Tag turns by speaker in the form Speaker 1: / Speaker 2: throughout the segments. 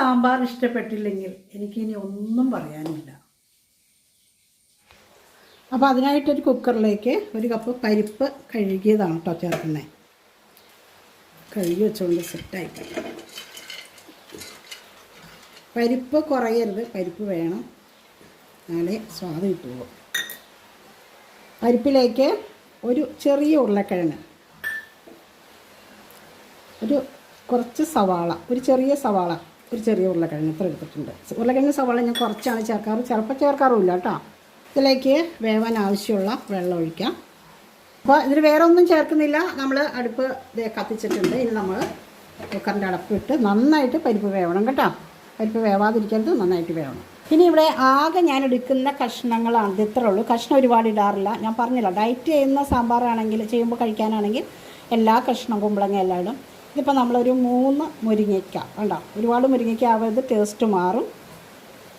Speaker 1: സാമ്പാർ ഇഷ്ടപ്പെട്ടില്ലെങ്കിൽ എനിക്കിനി ഒന്നും പറയാനില്ല. അപ്പോൾ അതിനായിട്ടൊരു കുക്കറിലേക്ക് ഒരു കപ്പ് പരിപ്പ് കഴുകിയതാണ് കേട്ടോ ചേർക്കുന്നത് കഴുകി വെച്ചുകൊണ്ട് സെറ്റായിട്ട് പരിപ്പ് കുറയരുത്. പരിപ്പ് വേണം. എന്നാലേ സ്വാദ് കിട്ടുള്ളൂ പരിപ്പിലേക്ക് ഒരു ചെറിയ ഉരുളക്കിഴങ്ങ്. ഒരു കുറച്ച് സവാള. ഒരു ചെറിയ സവാള. ഒരു ചെറിയ ഉരുളക്കിഴങ്ങ് ഇത്ര എടുത്തിട്ടുണ്ട്. ഉരുളക്കിഴങ്ങ് സവാള ഞാൻ കുറച്ചാണ് ചേർക്കാറ്. ചിലപ്പോൾ ചേർക്കാറുമില്ല കേട്ടോ. ഇതിലേക്ക് വേവാൻ ആവശ്യമുള്ള വെള്ളം ഒഴിക്കാം. അപ്പോൾ ഇതിൽ വേറെ ഒന്നും ചേർക്കുന്നില്ല. നമ്മൾ അടുപ്പ് കത്തിച്ചിട്ടുണ്ട്. ഇനി നമ്മൾ കുക്കറിന്റെ അടപ്പിട്ട് നന്നായിട്ട് പരിപ്പ് വേവണം കേട്ടോ. പരിപ്പ് വേവാതിരിക്കരുത് നന്നായിട്ട് വേവണം. ഇനി ഇവിടെ ആകെ ഞാൻ എടുക്കുന്ന കഷ്ണങ്ങളാണ്. ഇത് ഇത്രേ ഉള്ളൂ. കഷ്ണം ഒരുപാട് ഇടാറില്ല. ഞാൻ പറഞ്ഞില്ല ഡയറ്റ് ചെയ്യുന്ന സാമ്പാറാണെങ്കിൽ ചെയ്യുമ്പോൾ കഴിക്കാനാണെങ്കിൽ എല്ലാ കഷ്ണം കുമ്പളങ്ങ എല്ലാം ഇടും. ഇതിപ്പോൾ നമ്മളൊരു മൂന്ന് മുരിങ്ങയ്ക്ക വേണ്ട ഒരുപാട് മുരിങ്ങയ്ക്ക ആവരുത് ടേസ്റ്റ് മാറും.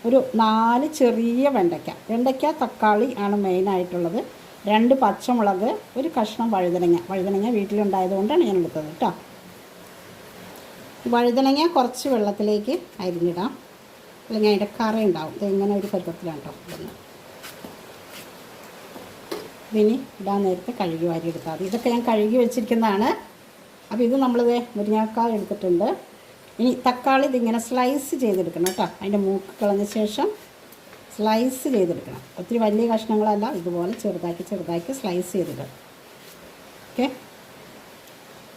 Speaker 1: ഒരു നാല് ചെറിയ വെണ്ടയ്ക്ക. വെണ്ടയ്ക്ക തക്കാളി ആണ് മെയിനായിട്ടുള്ളത് രണ്ട് പച്ചമുളക് ഒരു കഷ്ണം വഴുതനങ്ങ. വഴുതനങ്ങ വീട്ടിലുണ്ടായതുകൊണ്ടാണ് ഞാൻ എടുത്തത് കേട്ടോ. വഴുതനങ്ങ കുറച്ച് വെള്ളത്തിലേക്ക് അരിഞ്ഞിടാം. അല്ലെങ്കിൽ അതിന്റെ കറ ഉണ്ടാവും. ഇങ്ങനെ ഒരു പരുവത്തിലാണ് കേട്ടോ ഇതിനി ഇടാൻ നേരത്തെ കഴുകി വാരി എടുത്താൽ മതി. ഇതൊക്കെ ഞാൻ കഴുകി വെച്ചിരിക്കുന്നതാണ്. അപ്പോൾ ഇത് നമ്മളിത് മുരിങ്ങാക്കായ എടുത്തിട്ടുണ്ട്. ഇനി തക്കാളി ഇതിങ്ങനെ സ്ലൈസ് ചെയ്തെടുക്കണം കേട്ടോ. അതിന്റെ മൂക്ക് കളഞ്ഞ ശേഷം സ്ലൈസ് ചെയ്തെടുക്കണം. ഒത്തിരി വലിയ കഷ്ണങ്ങളല്ല ഇതുപോലെ ചെറുതാക്കി ചെറുതാക്കി സ്ലൈസ് ചെയ്തിടും ഓക്കെ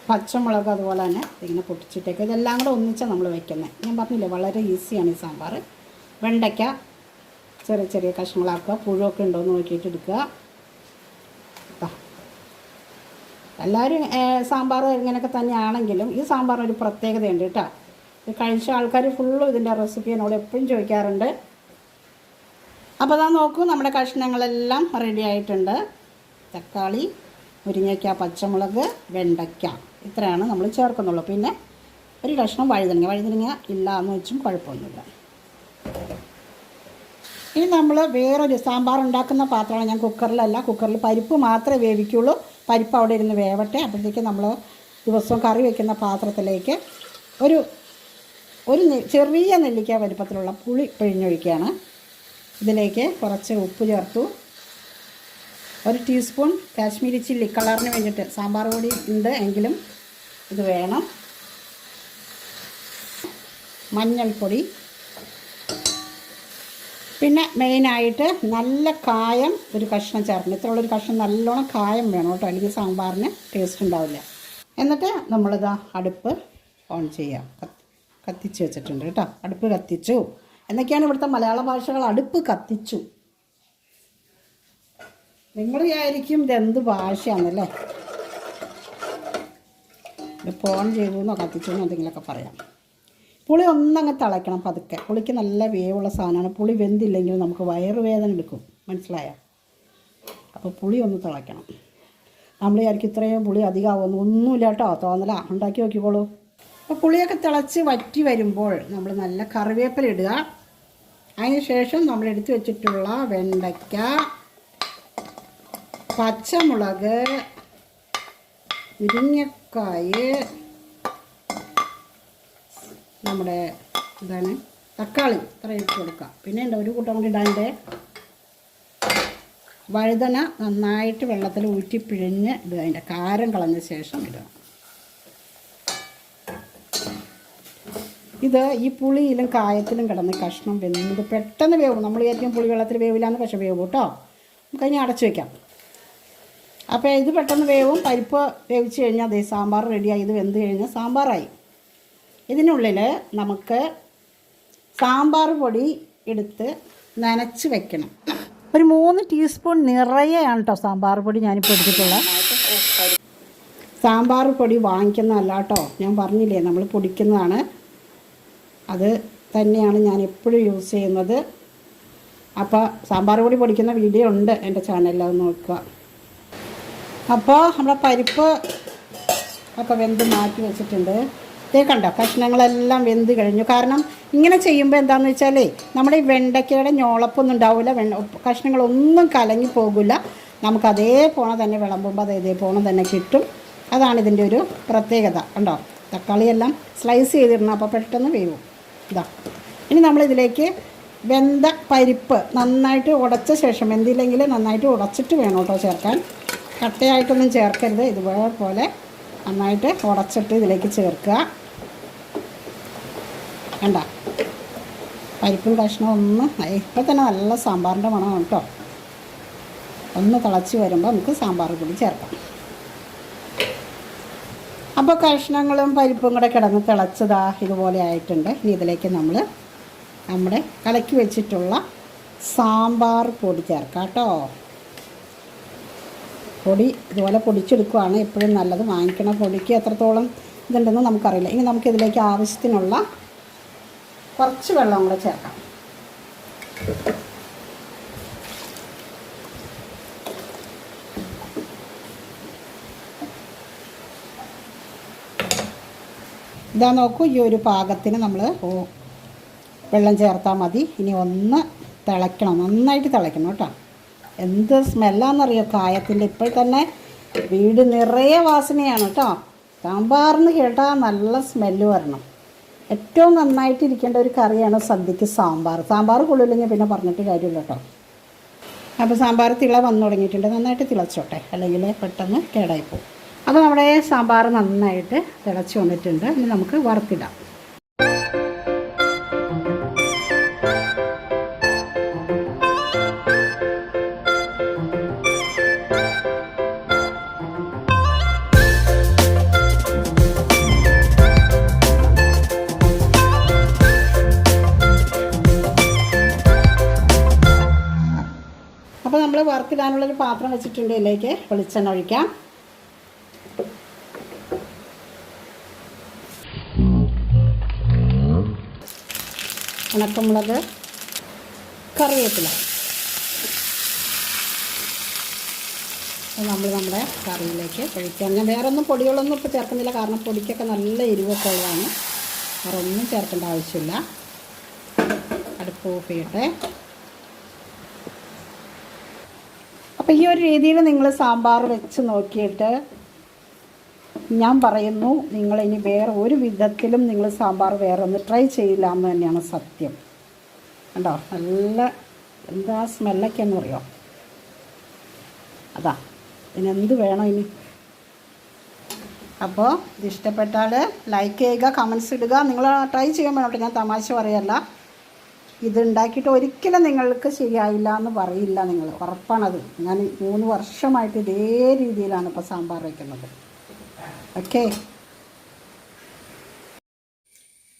Speaker 1: പച്ചമുളക് അതുപോലെ തന്നെ ഇതിങ്ങനെ പൊട്ടിച്ചിട്ടേക്ക്. ഇതെല്ലാം കൂടെ ഒന്നിച്ചാണ് നമ്മൾ വെക്കുന്നത് ഞാൻ പറഞ്ഞില്ലേ വളരെ ഈസിയാണ് ഈ സാമ്പാർ വെണ്ടയ്ക്ക ചെറിയ ചെറിയ കഷ്ണങ്ങളാക്കുക പുഴുവൊക്കെ ഉണ്ടോ എന്ന് നോക്കിയിട്ട് എടുക്കുക ദാ. എല്ലാവരും സാമ്പാർ ഇങ്ങനെയൊക്കെ തന്നെയാണെങ്കിലും ഈ സാമ്പാർ ഒരു പ്രത്യേകതയുണ്ട് കേട്ടോ. ഇത് കഴിച്ച ആൾക്കാർ ഫുള്ളും ഇതിന്റെ റെസിപ്പി എന്നോട് എപ്പോഴും ചോദിക്കാറുണ്ട്. അപ്പോൾ അതാ നോക്കൂ നമ്മുടെ കഷ്ണങ്ങളെല്ലാം റെഡി ആയിട്ടുണ്ട്. തക്കാളി മുരിങ്ങയ്ക്ക പച്ചമുളക് വെണ്ടയ്ക്ക ഇത്രയാണ് നമ്മൾ ചേർക്കുന്നുള്ളൂ. പിന്നെ ഒരു കഷ്ണം വഴുതനങ്ങ. വഴുതനങ്ങ ഇല്ല എന്ന് വെച്ചും കുഴപ്പമൊന്നുമില്ല. ഇനി നമ്മൾ വേറൊരു സാമ്പാർ ഉണ്ടാക്കുന്ന പാത്രമാണ് ഞാൻ കുക്കറിലല്ല കുക്കറിൽ പരിപ്പ് മാത്രമേ വേവിക്കുള്ളൂ. പരിപ്പ് അവിടെ ഇരുന്ന് വേവട്ടെ. അപ്പോഴത്തേക്ക് നമ്മൾ ദിവസവും കറി വയ്ക്കുന്ന പാത്രത്തിലേക്ക് ഒരു ഒരു ചെറിയ നെല്ലിക്ക വലിപ്പത്തിലുള്ള പുളി പിഴിഞ്ഞൊഴിക്കുകയാണ്. ഇതിലേക്ക് കുറച്ച് ഉപ്പ് ചേർത്തു. ഒരു ടീസ്പൂൺ കാശ്മീരി ചില്ലി കളറിന് വേണ്ടിയിട്ട് സാമ്പാർ പൊടി ഉണ്ട് എങ്കിലും ഇത് വേണം. മഞ്ഞൾപ്പൊടി. പിന്നെ മെയിനായിട്ട് നല്ല കായം ഒരു കഷ്ണം ചേർക്കണം. ഇത്രയുള്ളൊരു കഷ്ണം നല്ലോണം കായം വേണം കേട്ടോ. അല്ലെങ്കിൽ സാമ്പാറിന് ടേസ്റ്റ് ഉണ്ടാവില്ല. എന്നിട്ട് നമ്മളിതാ അടുപ്പ് ഓൺ ചെയ്യാം. കത്തി കത്തിച്ച് വെച്ചിട്ടുണ്ട് കേട്ടോ. അടുപ്പ് കത്തിച്ചു. എന്നൊക്കെയാണ് ഇവിടുത്തെ മലയാള ഭാഷകൾ? അടുപ്പ് കത്തിച്ചു. നിങ്ങൾ ഇതെന്ത് ഭാഷയാണല്ലേ ഓൺ ചെയ്തു എന്നോ കത്തിച്ചു എന്നോ എന്തെങ്കിലുമൊക്കെ പറയാം. പുളി ഒന്നങ്ങ് തിളയ്ക്കണം പതുക്കെ. പുളിക്ക് നല്ല വേവുള്ള സാധനമാണ്. പുളി വെന്തില്ലെങ്കിൽ നമുക്ക് വയറുവേദന എടുക്കും. മനസ്സിലായോ? അപ്പോൾ പുളി ഒന്ന് തിളയ്ക്കണം. നമ്മൾ വിചാരിക്കും ഇത്രയും പുളി അധികമാവുമെന്ന്. ഒന്നുമില്ല കേട്ടോ. തോന്നല. ഉണ്ടാക്കി നോക്കിക്കോളൂ. അപ്പോൾ പുളിയൊക്കെ തിളച്ച് വറ്റി വരുമ്പോൾ നമ്മൾ നല്ല കറിവേപ്പില ഇടുക. അതിന് ശേഷം നമ്മൾ എടുത്തു വെച്ചിട്ടുള്ള വെണ്ടയ്ക്ക പച്ചമുളക് മുരിങ്ങക്കായ് നമ്മുടെ ഇതാണ് തക്കാളി ഇത്ര ഇട്ട് കൊടുക്കുക പിന്നെ ഉണ്ട് ഒരു കൂട്ടം കൂടി ഇടാന്റെ വഴുതന നന്നായിട്ട് വെള്ളത്തിൽ ഊറ്റി പിഴിഞ്ഞ് ഇടുക. അതിന്റെ കാരം കളഞ്ഞ ശേഷം ഇടുക. ഇത് ഈ പുളിയിലും കായത്തിലും കിടന്ന് കഷ്ണം വെന്ത് പെട്ടെന്ന് വേവും. നമ്മൾ ഏറ്റവും പുളി വെള്ളത്തിൽ വേവില്ലാന്ന് പക്ഷേ വേവും കേട്ടോ. നമുക്ക് അതിനെ അടച്ചു വയ്ക്കാം അപ്പോൾ ഇത് പെട്ടെന്ന് വേവും. പരിപ്പ് വേവിച്ച് കഴിഞ്ഞാൽ അതേ സാമ്പാർ റെഡിയായി ഇത് വെന്ത് കഴിഞ്ഞാൽ സാമ്പാറായി. ഇതിനുള്ളിൽ നമുക്ക് സാമ്പാർ പൊടി എടുത്ത് നനച്ച് വെക്കണം. ഒരു മൂന്ന് ടീസ്പൂൺ നിറയെയാണ് കേട്ടോ സാമ്പാർ പൊടി ഞാനിപ്പോൾ എടുത്തിട്ടുള്ളത്. സാമ്പാർ പൊടി വാങ്ങിക്കുന്നതല്ല കേട്ടോ ഞാൻ പറഞ്ഞില്ലേ നമ്മൾ പൊടിക്കുന്നതാണ്. അത് തന്നെയാണ് ഞാൻ എപ്പോഴും യൂസ് ചെയ്യുന്നത്. അപ്പോൾ സാമ്പാർ പൊടി പൊടിക്കുന്ന വീഡിയോ ഉണ്ട് എന്റെ ചാനലിൽ അത് നോക്കുക. അപ്പോൾ നമ്മുടെ പരിപ്പ് ഒക്കെ വെന്ത് മാറ്റി വെച്ചിട്ടുണ്ട്. ഇതേ കണ്ടോ കഷ്ണങ്ങളെല്ലാം വെന്ത് കഴിഞ്ഞു. കാരണം ഇങ്ങനെ ചെയ്യുമ്പോൾ എന്താണെന്ന് വെച്ചാലേ നമ്മുടെ ഈ വെണ്ടയ്ക്കയുടെ ഞോളപ്പൊന്നും ഉണ്ടാവില്ല വെണ്ണ കഷ്ണങ്ങളൊന്നും കലങ്ങി പോകില്ല നമുക്ക് അതേപോലെ തന്നെ വിളമ്പുമ്പോൾ അത് ഇതേപോലെ തന്നെ കിട്ടും. അതാണ് ഇതിന്റെ ഒരു പ്രത്യേകത. ഉണ്ടോ തക്കാളിയെല്ലാം സ്ലൈസ് ചെയ്തിടണം അപ്പോൾ പെട്ടെന്ന് വേവും. ഇതാ. ഇനി നമ്മളിതിലേക്ക് വെന്ത പരിപ്പ് നന്നായിട്ട് ഉടച്ച ശേഷം വെന്തില്ലെങ്കിൽ നന്നായിട്ട് ഉടച്ചിട്ട് വേണം കേട്ടോ ചേർക്കാൻ. കട്ടയായിട്ടൊന്നും ചേർക്കരുത്. ഇതുപോലെ നന്നായിട്ട് ഉടച്ചിട്ട് ഇതിലേക്ക് ചേർക്കുക. വേണ്ട പരിപ്പും കഷ്ണം ഒന്ന് ഇപ്പം തന്നെ നല്ല സാമ്പാറിന്റെ മണമാണ് കേട്ടോ ഒന്ന് തിളച്ച് വരുമ്പോൾ നമുക്ക് സാമ്പാർ കൂടി ചേർക്കാം. അപ്പോൾ കഷ്ണങ്ങളും പരിപ്പും കൂടെ കിടന്ന് തിളച്ചതാ ഇതുപോലെ ആയിട്ടുണ്ട്. ഇനി ഇതിലേക്ക് നമ്മൾ നമ്മുടെ കലക്കി വെച്ചിട്ടുള്ള സാമ്പാർ പൊടി ചേർക്കാം കേട്ടോ പൊടി ഇതുപോലെ പൊടിച്ചെടുക്കുവാണ്. എപ്പോഴും നല്ലത്. വാങ്ങിക്കണ പൊടിക്ക് എത്രത്തോളം ഇതുണ്ടെന്ന് നമുക്കറിയില്ല. ഇനി നമുക്കിതിലേക്ക് ആവശ്യത്തിനുള്ള കുറച്ച് വെള്ളം കൂടെ ചേർക്കാം. ഇതാ നോക്കൂ ഈ ഒരു പാകത്തിന് നമ്മൾ വെള്ളം ചേർത്താൽ മതി. ഇനി ഒന്ന് തിളയ്ക്കണം നന്നായിട്ട് തിളയ്ക്കണം കേട്ടോ. എന്ത് സ്മെല്ലാണെന്നറിയോ കായത്തിന്റെ ഇപ്പോൾ തന്നെ വീട് നിറയെ വാസനയാണ് കേട്ടോ. സാമ്പാറിന് കേട്ടാൽ നല്ല സ്മെല്ല് വരണം. ഏറ്റവും നന്നായിട്ട് ഇരിക്കേണ്ട ഒരു കറിയാണ് സദ്യക്ക് സാമ്പാർ. സാമ്പാർ കൊള്ളില്ലെങ്കിൽ പിന്നെ പറഞ്ഞിട്ട് കാര്യമില്ല കേട്ടോ. അപ്പോൾ സാമ്പാർ തിള വന്നു തുടങ്ങിയിട്ടുണ്ട്. നന്നായിട്ട് തിളച്ചോട്ടെ. അല്ലെങ്കിൽ പെട്ടെന്ന് കേടായിപ്പോവും. അപ്പോൾ നമ്മുടെ സാമ്പാർ നന്നായിട്ട് തിളച്ച് വന്നിട്ടുണ്ട്. ഇനി നമുക്ക് വറുത്തിടാം. അപ്പോൾ നമ്മൾ വറുത്തിടാനുള്ളൊരു പാത്രം വെച്ചിട്ടുണ്ട് ഇതിലേക്ക്. വെളിച്ചെണ്ണ ഒഴിക്കാം. ഉണക്കമുളക് കറിവേപ്പില. നമ്മൾ നമ്മുടെ കറിയിലേക്ക് ഒഴിക്കാം. ഞാൻ വേറെ ഒന്നും പൊടികളൊന്നും ഇപ്പോൾ ചേർക്കുന്നില്ല. കാരണം പൊടിക്കൊക്കെ നല്ല എരിവൊക്കെ ഉള്ളതാണ്. വേറെ ഒന്നും ചേർക്കേണ്ട ആവശ്യമില്ല. അടുപ്പ് ഓഫ് ചെയ്യട്ടെ. അപ്പോൾ ഈ ഒരു രീതിയിൽ നിങ്ങൾ സാമ്പാർ വെച്ച് നോക്കിയിട്ട് ഞാൻ പറയുന്നു നിങ്ങൾ ഇനി വേറെ ഒരു വിധത്തിലും നിങ്ങൾ സാമ്പാർ വേറെ ഒന്ന് ട്രൈ ചെയ്യില്ല എന്ന് തന്നെയാണ് സത്യം. കണ്ടോ? നല്ല എന്താ സ്മെല്ലൊക്കെയെന്ന് പറയോ അതാ ഇതിനെന്ത് വേണം ഇനി? അപ്പോൾ ഇത് ഇഷ്ടപ്പെട്ടാൽ ലൈക്ക് ചെയ്യുക കമൻസ് ഇടുക. നിങ്ങൾ ട്രൈ ചെയ്യാൻ വേണം ഞാൻ തമാശ പറയല്ല. ഇത് ഉണ്ടാക്കിയിട്ട് ഒരിക്കലും നിങ്ങൾക്ക് ശരിയായില്ല എന്ന് പറയില്ല നിങ്ങൾ. ഉറപ്പാണത്. ഞാൻ മൂന്ന് വർഷമായിട്ട് ഇതേ രീതിയിലാണ് ഇപ്പോൾ സാമ്പാർ വയ്ക്കുന്നത് ഓക്കെ?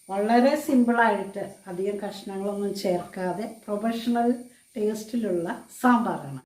Speaker 1: വളരെ സിമ്പിളായിട്ട് അധികം കഷ്ണങ്ങളൊന്നും ചേർക്കാതെ പ്രൊഫഷണൽ ടേസ്റ്റിലുള്ള സാമ്പാറാണ്.